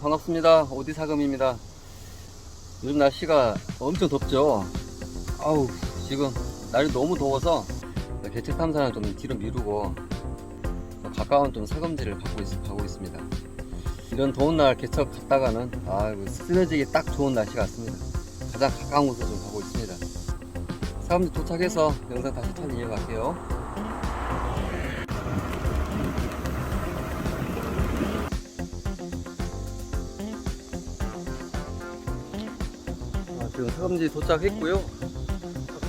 네, 반갑습니다. 오디 사금입니다. 요즘 날씨가 엄청 덥죠? 아우, 지금 날이 너무 더워서 개체 탐사는 좀 뒤로 미루고 가까운 좀 사금지를 가고, 있, 가고 있습니다. 이런 더운 날 개척 갔다가는 아, 쓰러지기 딱 좋은 날씨 같습니다. 가장 가까운 곳으로 좀 가고 있습니다. 사금지 도착해서 영상 다시 천 이어갈게요. 사금지 도착했고요.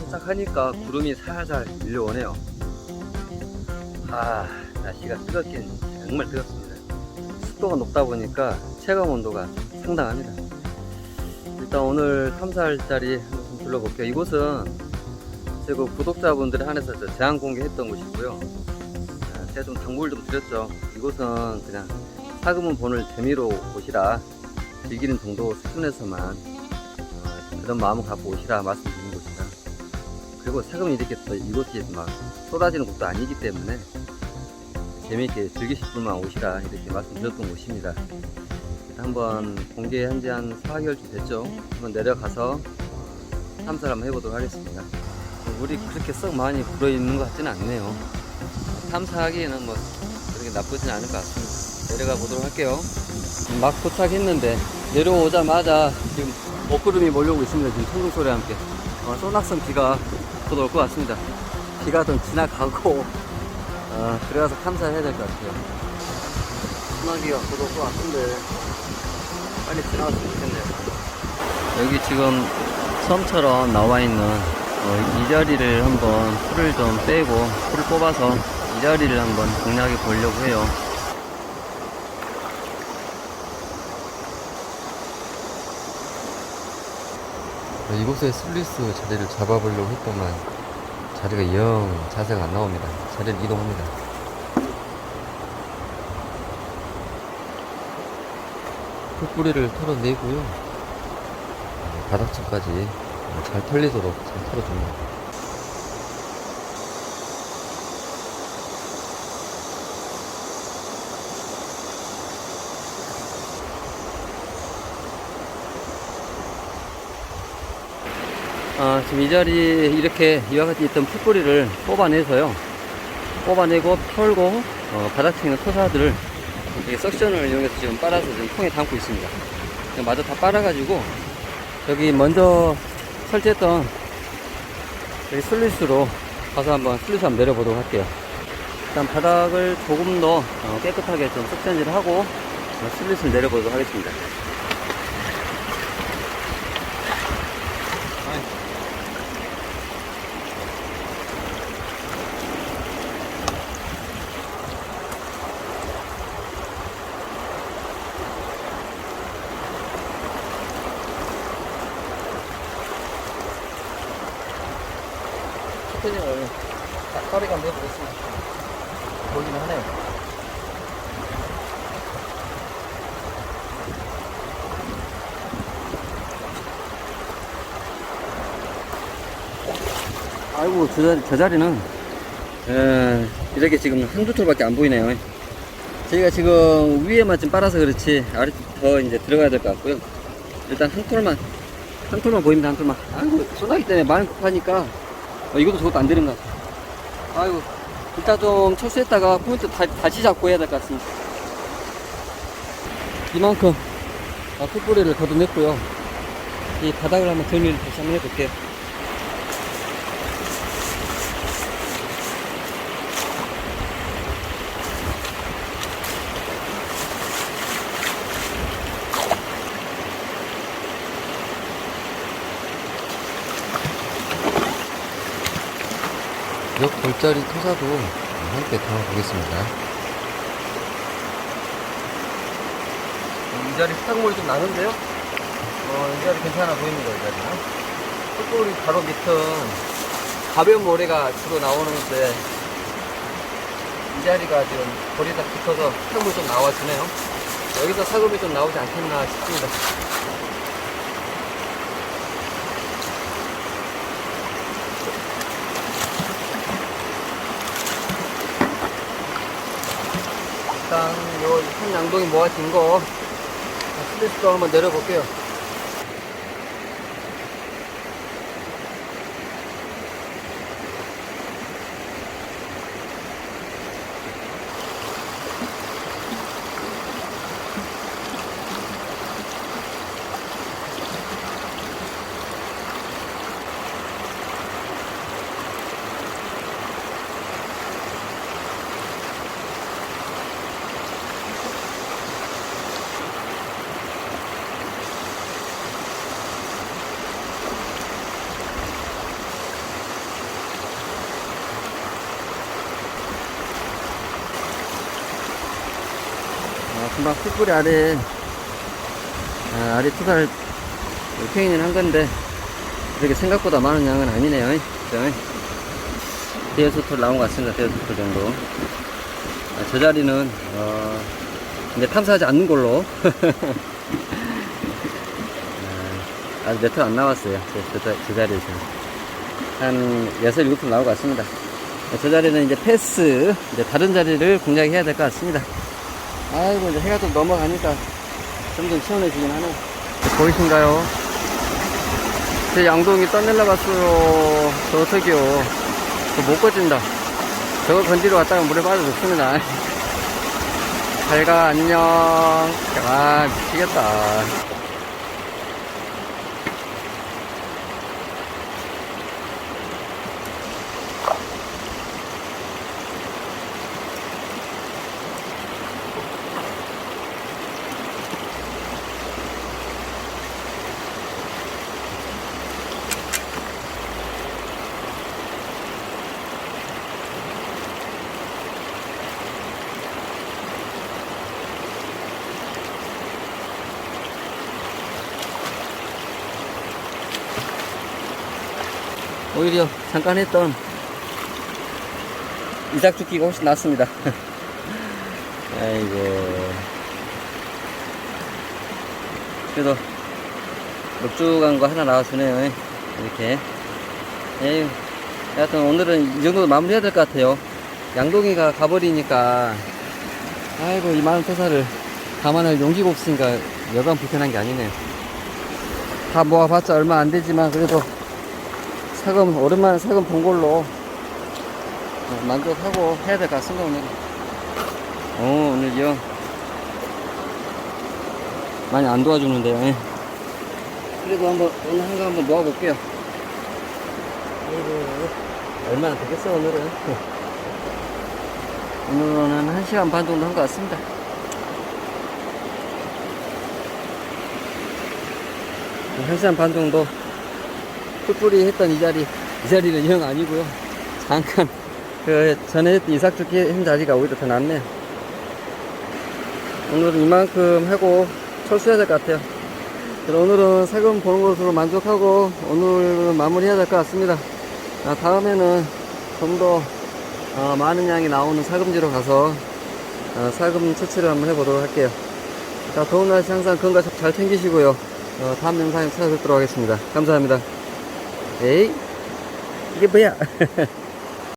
도착하니까 구름이 살살 밀려오네요. 아, 날씨가 뜨겁긴 정말 뜨겁습니다. 습도가 높다 보니까 체감 온도가 상당합니다. 일단 오늘 탐사할 자리 한번 좀 둘러볼게요. 이곳은 제가 구독자분들이 한해서 저 제한 공개했던 곳이고요. 아, 제가 좀 당부를 좀 드렸죠. 이곳은 그냥 사금은 보는 재미로 오시라 즐기는 정도 수준에서만 어, 그런 마음을 갖고 오시라 말씀드리는 곳이다. 그리고 사금은 이렇게 또 이곳이 막 쏟아지는 곳도 아니기 때문에 재미있게 즐기실 분만 오시라 이렇게 말씀드렸던 곳입니다. 한번 공개한 지 한 4개월쯤 됐죠. 한번 내려가서 탐사를 한번 해보도록 하겠습니다. 물이 그렇게 썩 많이 불어있는 것 같지는 않네요. 탐사하기에는 뭐 그렇게 나쁘진 않을 것 같습니다. 내려가 보도록 할게요. 막 도착했는데 내려오자마자 지금 먹구름이 몰려오고 있습니다. 지금 천둥 소리와 함께 어, 소낙성 비가 곧 올 것 같습니다. 비가 좀 지나가고 어, 들어가서 탐사해야 될 것 같아요. 소나기가 곧 올 것 같은데 빨리 지나갔으면 좋겠네요. 여기 지금 섬처럼 나와 있는 어, 이 자리를 한번 풀을 좀 빼고 풀을 뽑아서 이 자리를 한번 공략해 보려고 해요. 이곳에 슬리스 자리를 잡아보려고 했더만 자리가 영 자세가 안 나옵니다. 자리를 이동합니다. 풀뿌리를 털어내고요. 어, 바닥층까지 잘 털리도록 잘 털어줍니다. 아, 지금 이 자리에 이렇게 이와 같이 있던 풀뿌리를 뽑아내서요. 뽑아내고 털고 어, 바닥층에 있는 토사들을 이렇게 석션을 이용해서 지금 빨아서 지금 통에 담고 있습니다. 마저 다 빨아가지고 여기 먼저 설치했던 여기 슬리스로 가서 한번 슬리스 한번 내려보도록 할게요. 일단 바닥을 조금 더 어, 깨끗하게 좀 석션질을 하고 어, 슬리스를 내려보도록 하겠습니다. 스페닝을 빠르게 한번 해보겠습니다. 보기는 하네요. 아이고, 저, 자리, 저 자리는, 에, 이렇게 지금 한두 톨밖에 안 보이네요. 저희가 지금 위에만 좀 빨아서 그렇지, 아래 더 이제 들어가야 될 것 같고요. 일단 한 톨만, 한 톨만 보입니다, 한 톨만. 아이고, 소나기 때문에 마음 급하니까, 어, 이것도 저것도 안 되는 것 같아. 아이고, 이따 좀 철수했다가 포인트 다, 다시 잡고 해야 될 것 같습니다. 이만큼, 아, 풀뿌리를 걷어냈고요. 이 바닥을 한번 정리를 다시 한번 해볼게요. 골짜리 토사도 함께 담아보겠습니다. 이 자리 수확물이 좀 나는데요? 어, 이 자리 괜찮아 보입니다, 이 자리는. 흙돌이 바로 밑은 가벼운 모래가 주로 나오는데, 이 자리가 지금 다 붙어서 수확물이 좀 나와주네요. 여기서 사금이 좀 나오지 않겠나 싶습니다. 일단 요 한 양동이 모아진 거 플리스도 한번 내려볼게요. 아, 금방 풀뿌리 아래, 아, 아래 투사를 페인을 한 건데, 이렇게 생각보다 많은 양은 아니네요. 그죠? 대여수톨 나온 것 같습니다. 대여수톨 정도. 아, 저 자리는, 어, 이제 탐사하지 않는 걸로. 아, 아직 몇톨안 나왔어요. 저, 저, 저 자리에서. 한 6, 7톨 나올 것 같습니다. 저 자리는 이제 패스, 이제 다른 자리를 공략해야 될 것 같습니다. 아이고, 이제 해가 좀 넘어가니까 점점 시원해지긴 하네. 보이신가요? 제 양동이 떠내려 갔어요. 저 어떡해요. 저못 꺼진다. 저거 건지러 갔다가 물에 빠져 죽습니다. 잘 가, 안녕. 아, 미치겠다. 오히려 잠깐 했던 이삭 죽기가 훨씬 낫습니다. 아이고. 그래도 묵죽한 거 하나 나와주네요. 이렇게. 에휴. 하여튼 오늘은 이 정도 마무리 해야 될 것 같아요. 양동이가 가버리니까, 아이고, 이 많은 토사를 감안할 용기가 없으니까 여간 불편한 게 아니네요. 다 모아봤자 얼마 안 되지만, 그래도 사금, 오랜만에 사금 본 걸로 어, 만족하고 해야 될 것 같습니다, 오늘. 어, 오늘 이 형. 많이 안 도와주는데요. 예. 그래도 한번, 오늘 한거 한번 모아볼게요. 얼마나 되겠어, 오늘은. 오늘은 한 1시간 반 정도 한 것 같습니다. 한 시간 반 정도 뿔뿔이 했던 이 자리, 이 자리는 영 아니고요. 잠깐 그 전에 했던 이삭죽기 한 자리가 오히려 더 낫네요. 오늘은 이만큼 하고 철수해야 될 것 같아요. 오늘은 세금 보는 것으로 만족하고 오늘은 마무리해야 될 것 같습니다. 아, 다음에는 좀더 어, 많은 양이 나오는 사금지로 가서 어, 사금 채취를 한번 해보도록 할게요. 자, 더운 날씨 항상 건강 잘 챙기시고요. 어, 다음 영상에 찾아뵙도록 하겠습니다. 감사합니다. 에이, 이게 뭐야?